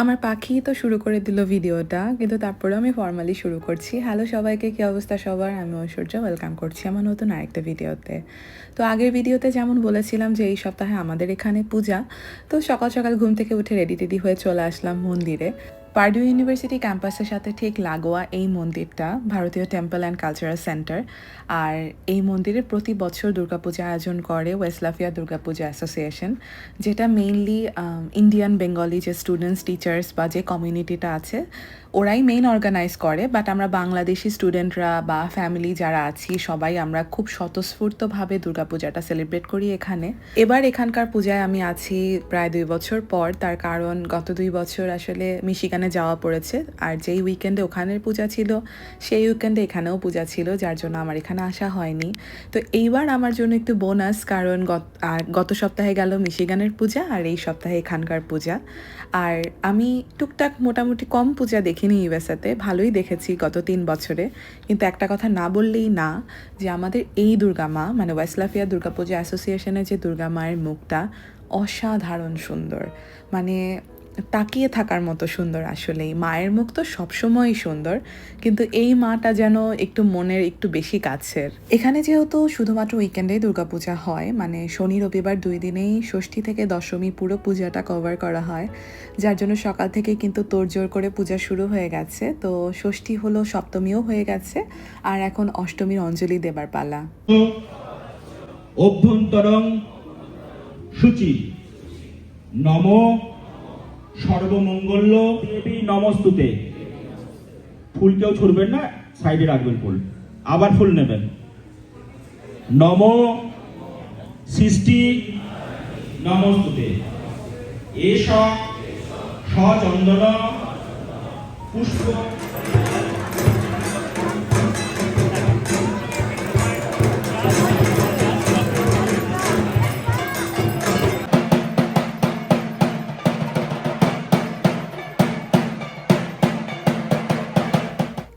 আমার পাখি তো শুরু করে দিল ভিডিওটা, কিন্তু তারপরে আমি ফর্মালি শুরু করছি। হ্যালো সবাইকে, কী অবস্থা সবার? আমি ঐশ্বর্য ওয়েলকাম করছি আমার নতুন আরেকটা ভিডিওতে। তো আগের ভিডিওতে যেমন বলেছিলাম যে এই সপ্তাহে আমাদের এখানে পূজা, তো সকাল সকাল ঘুম থেকে উঠে রেডি টেডি হয়ে চলে আসলাম মন্দিরে। পার্ডিউ ইউনিভার্সিটি ক্যাম্পাসের সাথে ঠিক লাগোয়া এই মন্দিরটা ভারতীয় টেম্পল অ্যান্ড কালচারাল সেন্টার। আর এই মন্দিরে প্রতি বছর দুর্গাপূজা আয়োজন করে ওয়েস্ট লাফিয়া দুর্গাপূজা অ্যাসোসিয়েশন, যেটা মেইনলি ইন্ডিয়ান বেঙ্গলি যে স্টুডেন্টস টিচার্স বা যে কমিউনিটিটা আছে ওরাই মেইন অর্গানাইজ করে বাট আমরা বাংলাদেশি স্টুডেন্টরা বা ফ্যামিলি যারা আছি, সবাই আমরা খুব স্বতঃস্ফূর্তভাবে দুর্গাপূজাটা সেলিব্রেট করি এখানে। এবার এখানকার পূজায় আমি আছি প্রায় দুই বছর পর, তার কারণ গত দুই বছর আসলে মিশিগানে যাওয়া পড়েছে, আর যেই উইকেন্ডে ওখানের পূজা ছিল, সেই উইকেন্ডে এখানেও পূজা ছিল, যার জন্য আমার এখানে আসা হয়নি। তো এইবার আমার জন্য একটু বোনাস কারণ গত সপ্তাহে গেল মিশিগানের পূজা, আর এই সপ্তাহে এখানকার পূজা। আর আমি টুকটাক মোটামুটি কম পূজা দেখিনি ইউএসএতে, ভালোই দেখেছি গত তিন বছরে। কিন্তু একটা কথা না বললেই না, যে আমাদের এই দুর্গা মা মানে ওয়েস্টলাফিয়া দুর্গাপূজা অ্যাসোসিয়েশনের যে দুর্গা মায়ের মুখটা অসাধারণ সুন্দর। মানে তাকিয়ে থাকার মতো সুন্দর আসলেই। মায়ের মুখ তো সবসময়ই সুন্দর, কিন্তু এই মাটা যেন একটু মনের একটু বেশি কাছের। এখানে যেহেতু শুধুমাত্র উইকেন্ডে দুর্গাপূজা হয় মানে শনি, রবিবার দুই দিনেই ষষ্ঠী থেকে দশমী পুরো পূজাটা কভার করা হয়। যার জন্য সকাল থেকে কিন্তু তোড়জোড় করে পূজা শুরু হয়ে গেছে। তো ষষ্ঠী হলো সপ্তমীও হয়ে গেছে, আর এখন অষ্টমীর অঞ্জলি দেবার পালা। অভ্যন্তরং সূচি। নম সর্বমঙ্গল্য দেবী নমস্তুতে। ফুল কেউ ছুড়বেন না, সাইডে রাখবেন ফুল। আবার ফুল নেবেন। নম সৃষ্টি নমস্তুতে। এস সচন্দন পুষ্প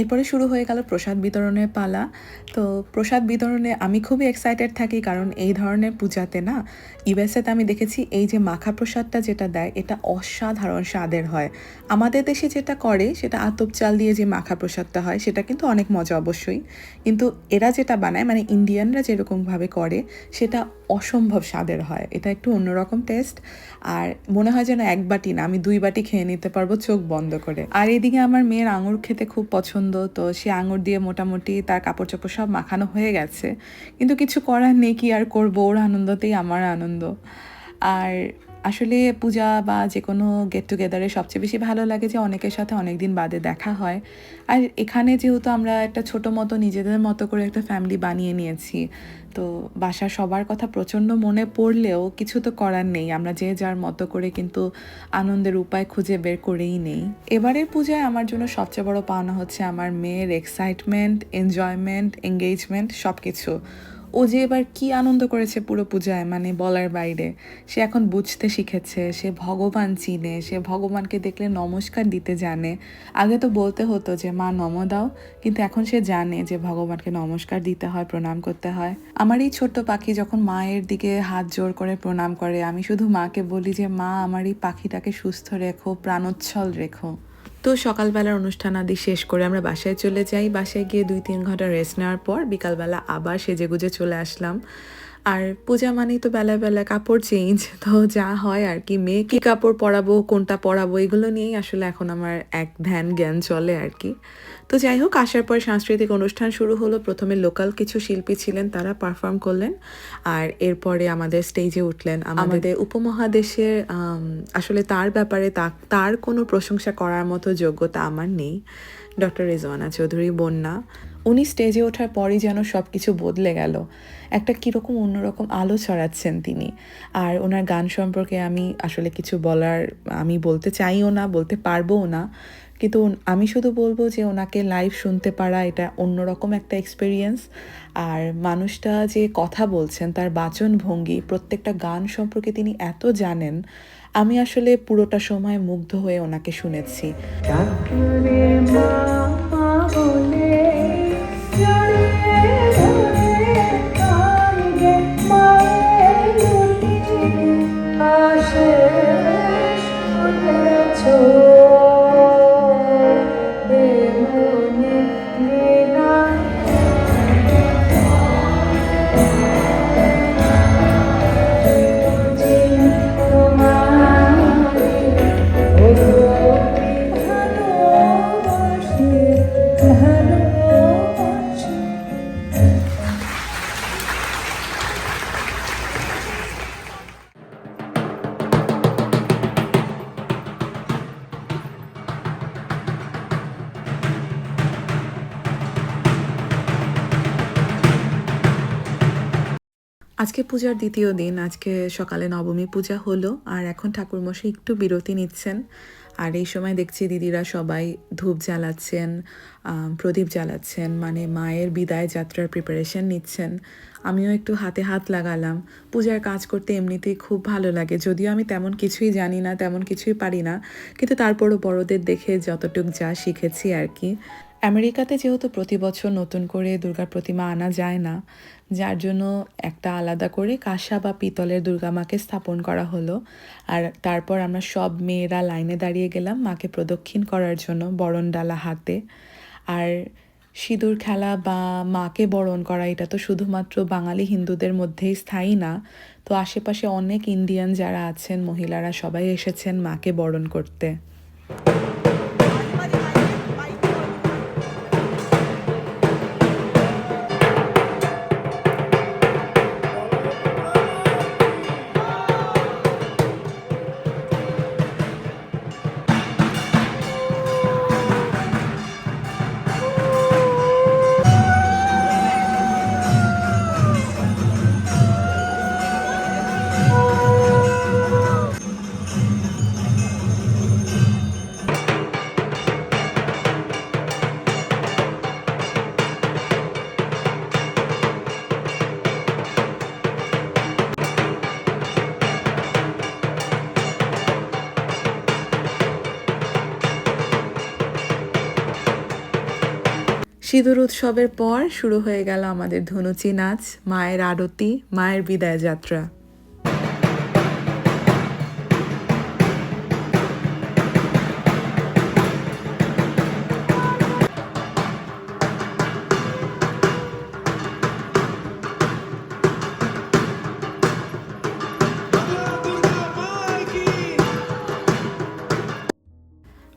এরপরে শুরু হয়ে গেল প্রসাদ বিতরণের পালা। তো প্রসাদ বিতরণে আমি খুবই এক্সাইটেড থাকি কারণ এই ধরনের পূজাতে না ইউএসএতে আমি দেখেছি এই যে মাখা প্রসাদটা যেটা দেয়, এটা অসাধারণ স্বাদের হয়। আমাদের দেশে যেটা করে, সেটা আতপ চাল দিয়ে যে মাখা প্রসাদটা হয়, সেটা কিন্তু অনেক মজা অবশ্যই। কিন্তু এরা যেটা বানায় মানে ইন্ডিয়ানরা যেরকমভাবে করে, সেটা অসম্ভব স্বাদের হয়। এটা একটু অন্যরকম টেস্ট আর মনে হয় যেন এক বাটি না, আমি দুই বাটি খেয়ে নিতে পারব চোখ বন্ধ করে। আর এদিকে আমার মেয়ের আঙুর খেতে খুব পছন্দ তো সে আঙুর দিয়ে মোটামুটি তার কাপড় চোপড় সব মাখানো হয়ে গেছে। কিন্তু কিছু করার নেই, কি আর করব? ওর আনন্দতেই আমার আনন্দ। আর আসলে পূজা বা যে কোনো গেট টুগেদারে সবচেয়ে বেশি ভালো লাগে যে অনেকের সাথে অনেক দিন বাদে দেখা হয়। আর এখানে যেহেতু আমরা একটা ছোট মতো নিজেদের মতো করে একটা ফ্যামিলি বানিয়ে নিয়েছি, তো বাসার সবার কথা প্রচণ্ড মনে পড়লেও কিছু তো করার নেই। আমরা যে যার মতো করে কিন্তু আনন্দের উপায় খুঁজে বের করেই নেই। এবারের পূজায় আমার জন্য সবচেয়ে বড় পাওনা হচ্ছে আমার মেয়ের এক্সাইটমেন্ট এনজয়মেন্ট এঙ্গেজমেন্ট সব কিছু ও যে এবার কি আনন্দ করেছে পুরো পূজায় মানে বলার বাইরে। সে এখন বুঝতে শিখেছে, সে ভগবান চিনে, সে ভগবানকে দেখলে নমস্কার দিতে জানে। আগে তো বলতে হতো যে, মা, নম দাও। কিন্তু এখন সে জানে যে, ভগবানকে নমস্কার দিতে হয়, প্রণাম করতে হয়। আমার এই ছোট্ট পাখি যখন মায়ের দিকে হাত জোর করে প্রণাম করে, আমি শুধু মাকে বলি যে, মা, আমার এই পাখিটাকে সুস্থ রেখো, প্রাণোচ্ছল রেখো। তো সকালবেলার অনুষ্ঠান আদি শেষ করে আমরা বাসায় চলে যাই। বাসায় গিয়ে দুই তিন ঘণ্টা রেস্ট নেওয়ার পর বিকালবেলা আবার সেজেগুজে চলে আসলাম। আর পূজা মানেই তো বেলা বেলা কাপড় চেঞ্জ তো যা হয় আর কি। মেয়ে কি কাপড় পরাবো কোনটা পরাবো এগুলো নিয়েই আসলে এখন আমার এক ধ্যান জ্ঞান চলে আর কি। তো যাই হোক আসার পর সাংস্কৃতিক অনুষ্ঠান শুরু হলো। প্রথমে লোকাল কিছু শিল্পী ছিলেন তারা পারফর্ম করলেন। আর এরপরে আমাদের স্টেজে উঠলেন। আমাদের উপমহাদেশের আসলে তার ব্যাপারে তার কোনো প্রশংসা করার মতো যোগ্যতা আমার নেই। ডক্টর রেজওয়ানা চৌধুরী বন্যা। উনি স্টেজে ওঠার পরই যেন সব কিছু বদলে গেল। একটা কীরকম অন্যরকম আলো ছড়াচ্ছেন তিনি। আর ওনার গান সম্পর্কে আমি আসলে কিছু বলার আমি বলতে চাইও না বলতে পারবও না। কিন্তু আমি শুধু বলব যে ওনাকে লাইভ শুনতে পারা এটা অন্যরকম একটা এক্সপিরিয়েন্স আর মানুষটা যে কথা বলছেন তার বাচন ভঙ্গি প্রত্যেকটা গান সম্পর্কে তিনি এত জানেন আমি আসলে পুরোটা সময় মুগ্ধ হয়ে ওনাকে শুনেছি। আজকে পূজার দ্বিতীয় দিন, আজকে সকালে নবমী পূজা হলো, আর এখন ঠাকুরমশাই একটু বিরতি নিচ্ছেন। আর এই সময় দেখছি দিদিরা সবাই ধূপ জ্বালাচ্ছেন প্রদীপ জ্বালাচ্ছেন মানে মায়ের বিদায় যাত্রার প্রিপারেশন নিচ্ছেন। আমিও একটু হাতে হাত লাগালাম। পূজার কাজ করতে এমনিতেই খুব ভালো লাগে, যদিও আমি তেমন কিছুই জানি না, তেমন কিছুই পারি না, কিন্তু তারপরও বড়দের দেখে যতটুক যা শিখেছি আর কি। আমেরিকাতে যেহেতু প্রতি বছর নতুন করে দুর্গা প্রতিমা আনা যায় না, যার জন্য একটা আলাদা করে কাঁসা বা পিতলের দুর্গা মাকে স্থাপন করা হলো। আর তারপর আমরা সব মেয়েরা লাইনে দাঁড়িয়ে গেলাম মাকে প্রদক্ষিণ করার জন্য বরণ ডালা হাতে। আর সিঁদুর খেলা বা মাকে বরণ করা, এটা তো শুধুমাত্র বাঙালি হিন্দুদের মধ্যেই স্থায়ী না, তো আশেপাশে অনেক ইন্ডিয়ান যারা আছেন, মহিলারা সবাই এসেছেন মাকে বরণ করতে। সিঁদুর উৎসবের পর শুরু হয়ে গেল আমাদের ধনুচি নাচ মায়ের আরতি মায়ের বিদায় যাত্রা।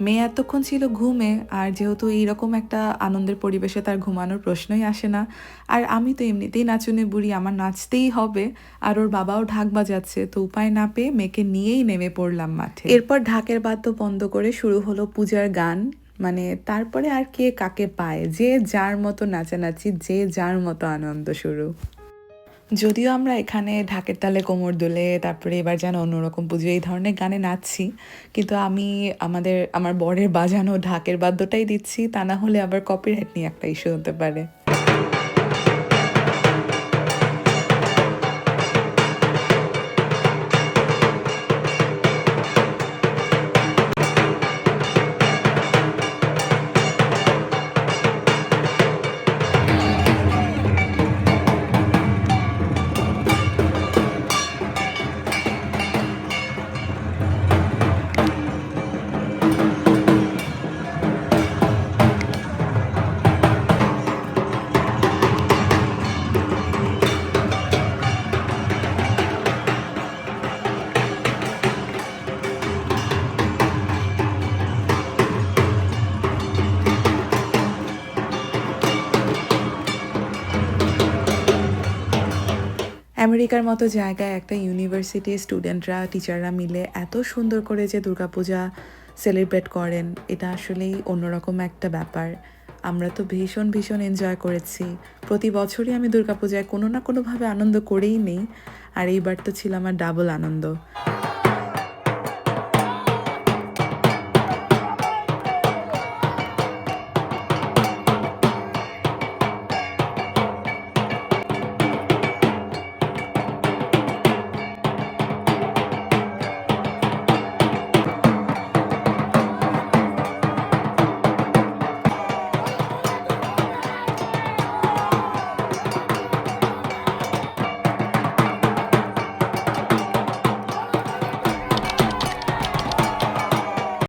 মেয়ে এতক্ষণ ছিল ঘুমে, আর যেহেতু এইরকম একটা আনন্দের পরিবেশে তার ঘুমানোর প্রশ্নই আসে না। আর আমি তো এমনিতেই নাচুনে বুড়ি, আমার নাচতেই হবে। আর ওর বাবাও ঢাক বাজাচ্ছে, তো উপায় না পেয়ে মেয়েকে নিয়েই নেমে পড়লাম মাঠে। এরপর ঢাকের বাদ্য বন্ধ করে শুরু হলো পূজার গান। মানে তারপরে আর কে কাকে পায়, যে যার মতো নাচানাচি, যে যার মতো আনন্দ শুরু। যদিও আমরা এখানে ঢাকের তালে কোমর দোলে, তারপরে এবার যেন অন্যরকম পুজো, এই ধরনের গানে নাচছি। কিন্তু আমি আমাদের, আমার বরের বাজানো ঢাকের বাদ্যটাই দিচ্ছি, তা না হলে আবার কপিরাইট নিয়ে একটা ইস্যু হতে পারে। আমেরিকার মতো জায়গায় একটা ইউনিভার্সিটি স্টুডেন্টরা টিচাররা মিলে এত সুন্দর করে যে দুর্গাপূজা সেলিব্রেট করেন, এটা আসলেই অন্যরকম একটা ব্যাপার। আমরা তো ভীষণ ভীষণ এনজয় করেছি। প্রতি বছরই আমি দুর্গাপূজায় কোনো না কোনোভাবে আনন্দ করেই নেই, আর এইবার তো ছিল আমার ডাবল আনন্দ।